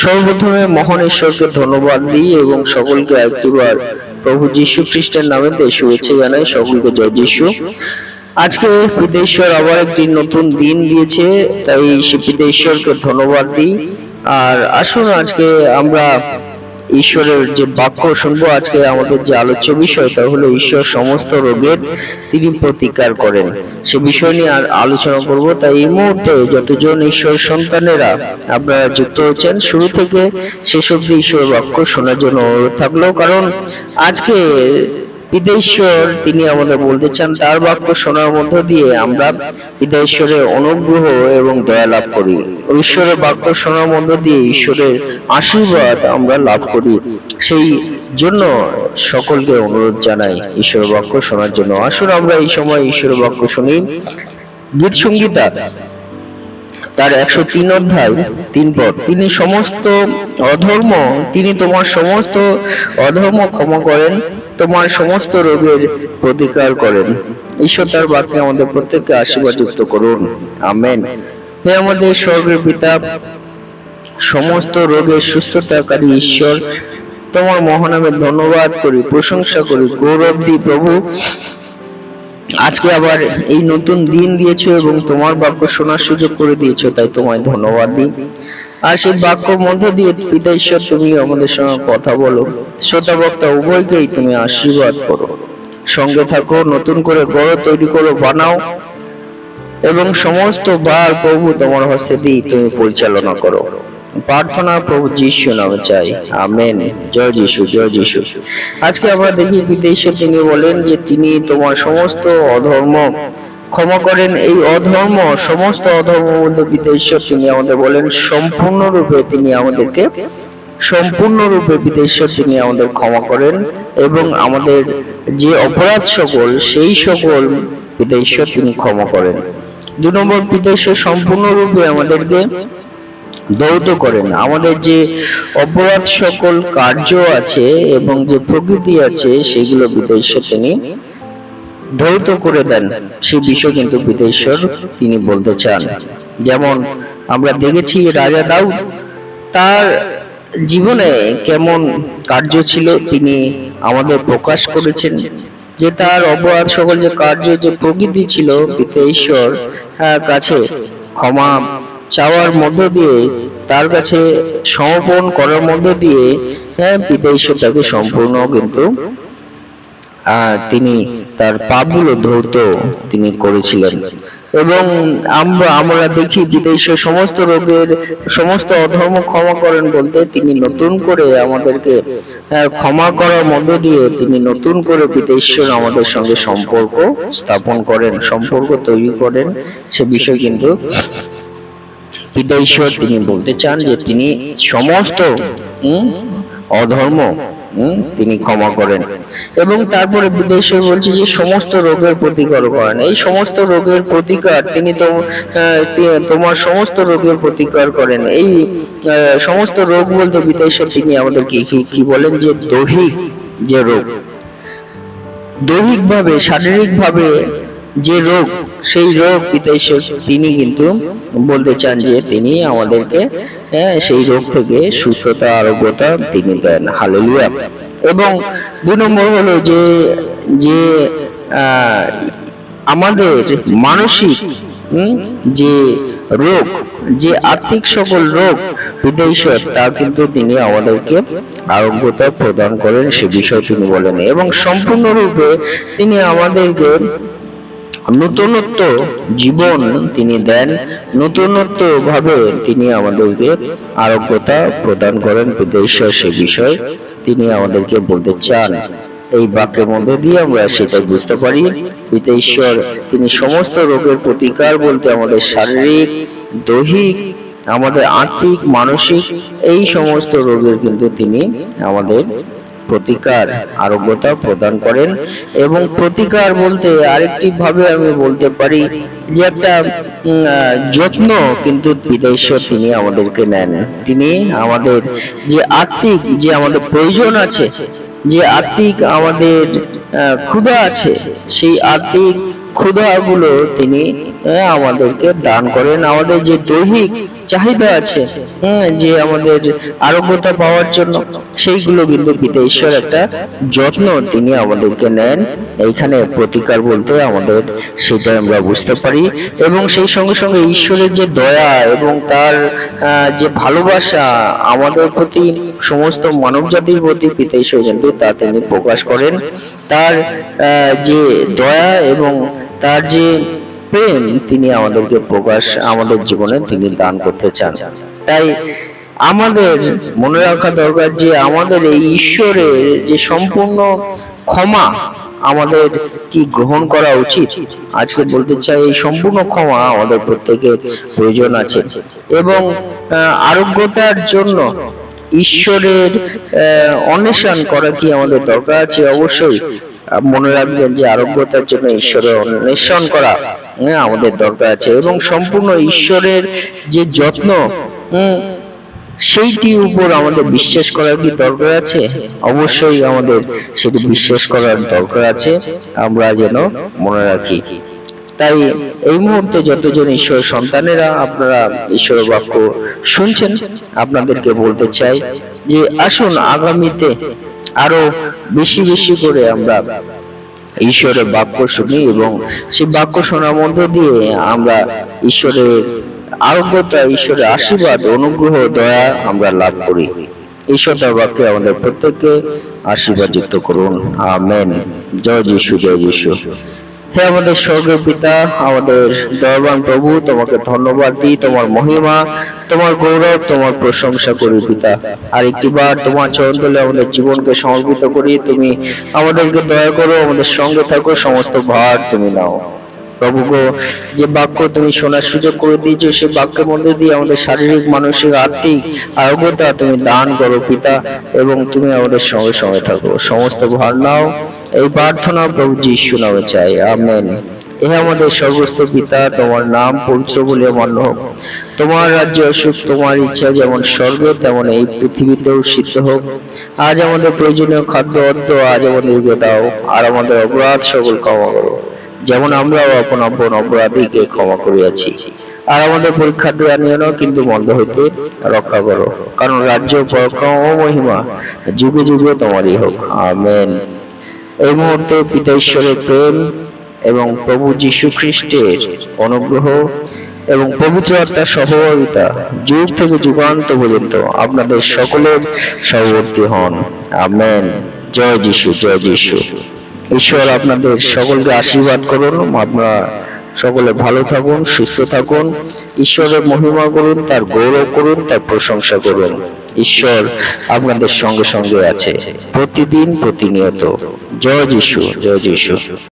সর্বপ্রথমে মহান ঈশ্বরকে ধন্যবাদ দিই এবং সকলকে একটিবার প্রভু যীশু খ্রিস্টের নামে শুভেচ্ছা জানাই, সকলকে জয় যীশু। আজকে পিতেশ্বর আবার একটি নতুন দিন দিয়েছে, তাই সে পিতেশ্বরকে ধন্যবাদ দিই। আর আসুন আজকে আমরা ঈশ্বরের যে বাক্য শুনব আজকে, আমাদের যে আলোচ্য বিষয়, তা হলো ঈশ্বর সমস্ত রোগের তিনি প্রতিকার করেন। সে বিষয় নিয়ে আর আলোচনা করব। তাই এই মুহূর্তে যতজন ঈশ্বর সন্তানেরা আপনারা যুক্ত হয়েছেন, শুরু থেকে শেষ অব্দি ঈশ্বর বাক্য শোনার জন্য অনুরোধ থাকল। কারণ আজকে পিতাঈশ্বর তিনি আমাদের বলতে চান, তার বাক্য শোনার মধ্য দিয়ে আমরা পিতাশ্বরের অনুগ্রহ এবং দয়া লাভ করি। ঈশ্বরের বাক্য শোনার মধ্য দিয়ে ঈশ্বরের আশীর্বাদ আমরা লাভ করি। সেই জন্য সকলকে অনুরোধ জানাই ঈশ্বর বাক্য শোনার জন্য। আসুন আমরা এই সময় ঈশ্বরের বাক্য শুনি। গীত সঙ্গীতা, তার একশো তিন অধ্যায় তিন পদ। তিনি সমস্ত অধর্ম, তিনি তোমার সমস্ত অধর্ম ক্ষমা করেন। তোমার সমস্ত রোগের প্রতিকার করেন। ঈশ্বর তার বাক্যে আমাদের প্রত্যেককে আশীর্বাদ যুক্ত করুন। আমেন। হে আমাদের স্বর্গের পিতা, সমস্ত রোগের সুস্থতাকারী ঈশ্বর, তোমার মহানামে ধন্যবাদ করি, প্রশংসা করি, গৌরব দিই প্রভু। আজকে আবার এই নতুন দিন দিয়েছ এবং তোমার বাক্য শোনার সুযোগ করে দিয়েছ, তাই তোমায় ধন্যবাদ দিই। আর সেই বাক্য মধ্য দিয়ে পিতা ঈশ্বর তুমি আমাদের সঙ্গে কথা বলো। শ্রোতা বক্তা উভয়কেই তুমি আশীর্বাদ করো। সঙ্গে থাকো, নতুন করে গড়ো তৈরি করো, বানাও। এবং সমস্ত বার প্রভু তোমার হস্তে দিয়ে তুমি পরিচালনা করো। প্রার্থনা প্রভু যিশু নামে চাই। আমেন। জয় যিশু জয় যিশু। আজকে আমরা দেখি বিদেশে তিনি বলেন যে তিনি তোমার সমস্ত অধর্ম ক্ষমা করেন, এই অধর্ম, সমস্ত অধর্ম মধ্যে বিদেশ্বর তিনি আমাদের বলেন, সম্পূর্ণরূপে তিনি আমাদেরকে, সম্পূর্ণরূপে বিদেশ্বর তিনি আমাদের ক্ষমা করেন এবং আমাদের যে অপরাধ সকল, সেই সকল বিদেশ্বর তিনি ক্ষমা করেন। দু নম্বর, বিদেশ্বর সম্পূর্ণরূপে আমাদেরকে দৌত করেন। আমাদের যে অপরাধ সকল কার্য আছে এবং যে প্রকৃতি আছে, সেগুলো বিদেশ্বর তিনি ধৌত করে দেন। সে বিষয় কিন্তু বিদেশ্বর তিনি বলতে চান। যেমন আমরা দেখেছি রাজা দাউদ, তার জীবনে কেমন কার্য ছিল, তিনি আমাদের প্রকাশ করেছেন যে তার অপরাধ সকল যে কার্য, যে প্রকৃতি ছিল পিতেশ্বর কাছে ক্ষমা চাওয়ার মধ্য দিয়ে, তার কাছে সমর্পণ করার মধ্য দিয়ে হ্যাঁ পিতেশ্বর তাকে সম্পূর্ণ কিন্তু তিনি তার পাপগুলো ধৌত তিনি করেছিলেন। এবং আমরা আমরা দেখি বিদেশে সমস্ত রোগের, সমস্ত অধর্ম ক্ষমা করেন বলতে তিনি নতুন করে আমাদেরকে ক্ষমা করার মধ্য দিয়ে তিনি নতুন করে বিদেশ্বর আমাদের সঙ্গে সম্পর্ক স্থাপন করেন, সম্পর্ক তৈরি করেন। সে বিষয় কিন্তু পিতা তিনি বলতে চান যে তিনি সমস্ত অধর্ম তিনি ক্ষমা করেন। এবং তারপরে বিদেশে বলছে যে সমস্ত রোগের প্রতিকার করেন। এই সমস্ত রোগের প্রতিকার তিনি তোমার সমস্ত রোগের প্রতিকার করেন। এই সমস্ত রোগ বলতে বিদেশে তিনি আমাদেরকে কি- কি বলেন যে দৈহিক যে রোগ। দৈহিক ভাবে শারীরিক ভাবে যে রোগ সেই রোগ পিতাশ্বর তিনি কিন্তু বলতে চান যে তিনি আমাদেরকে হ্যাঁ, সেই রোগ থেকে সুস্থতা আরোগ্যতা তিনি দেন। হালেলুয়া এবং দুই নম্বর হলো যে যে আমাদের মানসিক যে রোগ যে আর্থিক সকল রোগ বিদেশ্বর তা কিন্তু তিনি আমাদেরকে আরোগ্যতা প্রদান করেন সে বিষয় তিনি বলেন। এবং সম্পূর্ণরূপে তিনি আমাদেরকে নতুনত্ব জীবন তিনি দেন, নতুনত্ব ভাবে তিনি আমাদেরকে আরোগ্যতা প্রদান করেন। বিদেশ্বর সে বিষয় তিনি আমাদেরকে বলতে চান। এই বাক্যের মধ্যে দিয়ে আমরা সেটা বুঝতে পারি। পিতা ঈশ্বর তিনি সমস্ত রোগের প্রতিকার বলতে আমাদের শারীরিক, দৈহিক, আমাদের আর্থিক, মানসিক, এই সমস্ত রোগের কিন্তু তিনি আমাদের প্রতিকার আরোগ্যতা প্রদান করেন এবং প্রতিকার বলতে আরেকটি ভাবে আমি বলতে পারি যে একটা যত্ন কিন্তু বিদেশ্বর তিনি আমাদেরকে নেন। তিনি আমাদের যে আর্থিক যে আমাদের প্রয়োজন আছে, যে আর্থিক আমাদের ক্ষুধা আছে, সেই আর্থিক ক্ষুধাগুলো তিনি আমাদেরকে দান করেন। আমাদের যে দৈহিক চাহিদা আছে হ্যাঁ যে আমাদের আরোগ্যতা পাওয়ার জন্য, সেইগুলো কিন্তু পিতা ঈশ্বর একটা যত্ন তিনি আমাদেরকে নেন। এইখানে প্রতিকার বলতে আমাদের সেটা আমরা বুঝতে পারি। এবং সেই সঙ্গে সঙ্গে ঈশ্বরের যে দয়া এবং তার যে ভালোবাসা আমাদের প্রতি, সমস্ত মানব জাতির প্রতি পিতা ঈশ্বর কিন্তু তা তিনি প্রকাশ করেন। তার যে দয়া এবং তার যে প্রেম তিনি আমাদেরকে প্রকাশ, আমাদের জীবনে তিনি দান করতে চান। তাই আমাদের মনে রাখা দরকার যে আমাদের এই ঈশ্বরের যে সম্পূর্ণ ক্ষমা আমাদের কি গ্রহণ করা উচিত, আজকে বলতে চাই এই সম্পূর্ণ ক্ষমা আমাদের প্রত্যেকের প্রয়োজন আছে। এবং আরোগ্যতার জন্য ঈশ্বরের অন্বেষণ করা কি আমাদের দরকার আছে? অবশ্যই। মনে রাখবেন যে আরোগ্যতার জন্য ঈশ্বরের অন্বেষণ করা হ্যাঁ, আমাদের দরকার আছে। এবং সম্পূর্ণ ঈশ্বরের যে যত্ন সেইটির উপর আমাদের বিশ্বাস করার কি দরকার আছে? অবশ্যই আমাদের সেটি বিশ্বাস করার দরকার আছে। আমরা যেন মনে রাখি। তাই এই মুহূর্তে যতজন ঈশ্বর সন্তানেরা আপনারা ঈশ্বরের বাক্য শুনছেন, আপনাদেরকে বলতে চাই যে আসুন আগামীতে আরও বেশি বেশি করে আমরা ঈশ্বরের বাক্য শুনি এবং সেই বাক্য শোনার মধ্য দিয়ে আমরা ঈশ্বরের আরোগ্যতা, ঈশ্বরের আশীর্বাদ, অনুগ্রহ, দয়া আমরা লাভ করি। ঈশ্বর বাক্যে আমাদের প্রত্যেককে আশীর্বাদ যুক্ত করুন। আমেন। জয় যিশু জয় যিশু। হে আমাদের স্বর্গের পিতা, আমাদের দয়াবান প্রভু, তোমাকে ধন্যবাদ দিই, তোমার মহিমা, তোমার গৌরব, তোমার প্রশংসা করি পিতা। আর একটিবার তোমার চরণ তলে আমাদের জীবনকে সমর্পিত করি, তুমি আমাদেরকে দয়া করো, আমাদের সঙ্গে থাকো, সমস্ত ভার তুমি নাও। প্রভু গো, যে বাক্য তুমি শোনার সুযোগ করে দিয়েছ, সে বাক্যের মধ্যে দিয়ে আমাদের শারীরিক, মানসিক আর্থিক আরোগ্যতা তুমি দান করো পিতা, এবং তুমি আমাদের সঙ্গে সঙ্গে থাকো। সমস্ত ভার নাও। এই প্রার্থনা প্রভু যিশু নামে চাই। আমেন। এ আমাদের সর্বস্ত পিতা, তোমার নাম পবিত্র বলে মান্য হোক। তোমার রাজ্য অসুখ, তোমার ইচ্ছা যেমন স্বর্গে, তেমন এই পৃথিবীতেও সিদ্ধ হোক। আজ আমাদের প্রয়োজনীয় খাদ্য, অর্থ আজ আমাদেরকে দাও। আর আমাদের অপরাধ সকল ক্ষমা করো। যেমন আমরাও আপন আপন অপরাধীকে ক্ষমা করিয়াছি। আর আমাদের পরীক্ষা দেওয়া নিও না, কিন্তু বন্ধ হইতে রক্ষা করো। কারণ রাজ্য, পরাক্রম ও মহিমা যুগে যুগে তোমারই হোক। আমেন। এই মুহূর্তে পিতা ঈশ্বরের প্রেম এবং প্রভু যীশু খ্রিস্টের অনুগ্রহ এবং পবিত্র আত্মার সহভাবিতা যুগ থেকে যুগান্ত পর্যন্ত আপনাদের সকলের সহবর্তী হন। আমেন। জয় যীশু জয় যীশু। ঈশ্বর আপনাদের সকলকে আশীর্বাদ করুন। আপনারা সকলে ভালো থাকুন, সুস্থ থাকুন। ঈশ্বরের মহিমা করুন, তার গৌরব করুন, তার প্রশংসা করুন। ঈশ্বর আপনাদের সঙ্গে সঙ্গে আছে, প্রতিদিন প্রতিনিয়ত। জয় যিশু জয় যিশু।